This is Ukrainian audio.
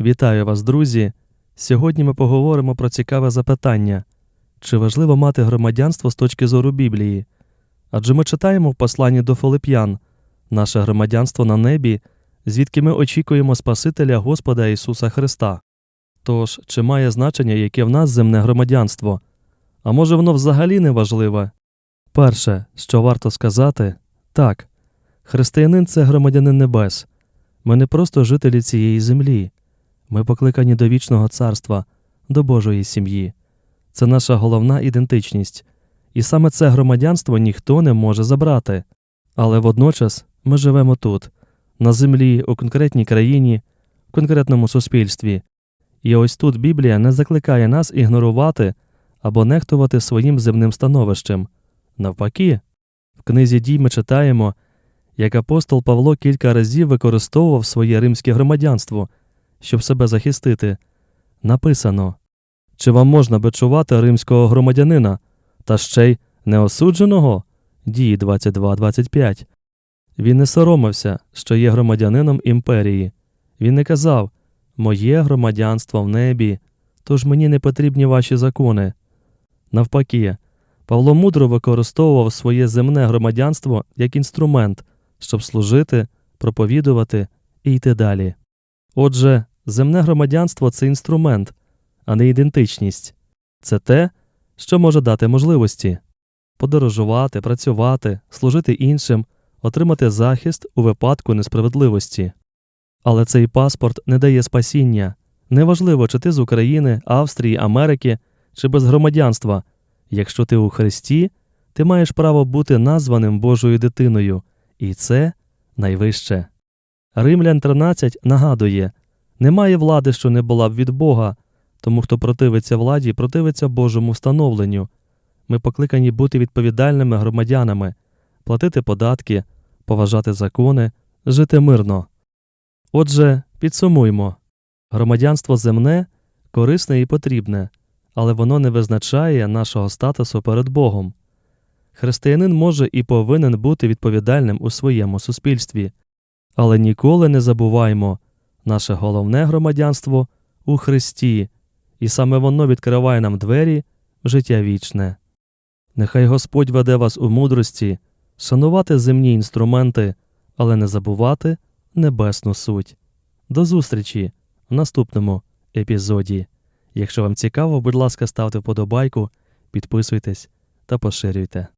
Вітаю вас, друзі! Сьогодні ми поговоримо про цікаве запитання: чи важливо мати громадянство з точки зору Біблії? Адже ми читаємо в посланні до Филип'ян наше громадянство на небі, звідки ми очікуємо Спасителя Господа Ісуса Христа. Тож, чи має значення, яке в нас земне громадянство? А може воно взагалі не важливе? Перше, що варто сказати, так, християнин це громадянин небес. Ми не просто жителі цієї землі. Ми покликані до вічного царства, до Божої сім'ї. Це наша головна ідентичність, і саме це громадянство ніхто не може забрати. Але водночас ми живемо тут, на землі, у конкретній країні, в конкретному суспільстві. І ось тут Біблія не закликає нас ігнорувати або нехтувати своїм земним становищем. Навпаки, в книзі дій ми читаємо, як апостол Павло кілька разів використовував своє римське громадянство щоб себе захистити. Написано Чи вам можна бичувати римського громадянина, та ще й неосудженого? Дії 22-25. Він не соромився, що є громадянином імперії. Він не казав Моє громадянство в небі, тож мені не потрібні ваші закони. Навпаки, Павло мудро використовував своє земне громадянство як інструмент, щоб служити, проповідувати і йти далі. Отже, земне громадянство це інструмент, а не ідентичність. Це те, що може дати можливості подорожувати, працювати, служити іншим, отримати захист у випадку несправедливості. Але цей паспорт не дає спасіння. Неважливо, чи ти з України, Австрії, Америки, чи без громадянства. Якщо ти у Христі, ти маєш право бути названим Божою дитиною, і це найвище. Римлян 13 нагадує немає влади, що не була б від Бога, тому хто противиться владі, противиться Божому встановленню. Ми покликані бути відповідальними громадянами, платити податки, поважати закони, жити мирно. Отже, підсумуймо громадянство земне корисне і потрібне, але воно не визначає нашого статусу перед Богом. Християнин може і повинен бути відповідальним у своєму суспільстві. Але ніколи не забуваймо наше головне громадянство у Христі, і саме воно відкриває нам двері в життя вічне. Нехай Господь веде вас у мудрості, шанувати земні інструменти, але не забувати небесну суть. До зустрічі в наступному епізоді. Якщо вам цікаво, будь ласка, ставте вподобайку, підписуйтесь та поширюйте.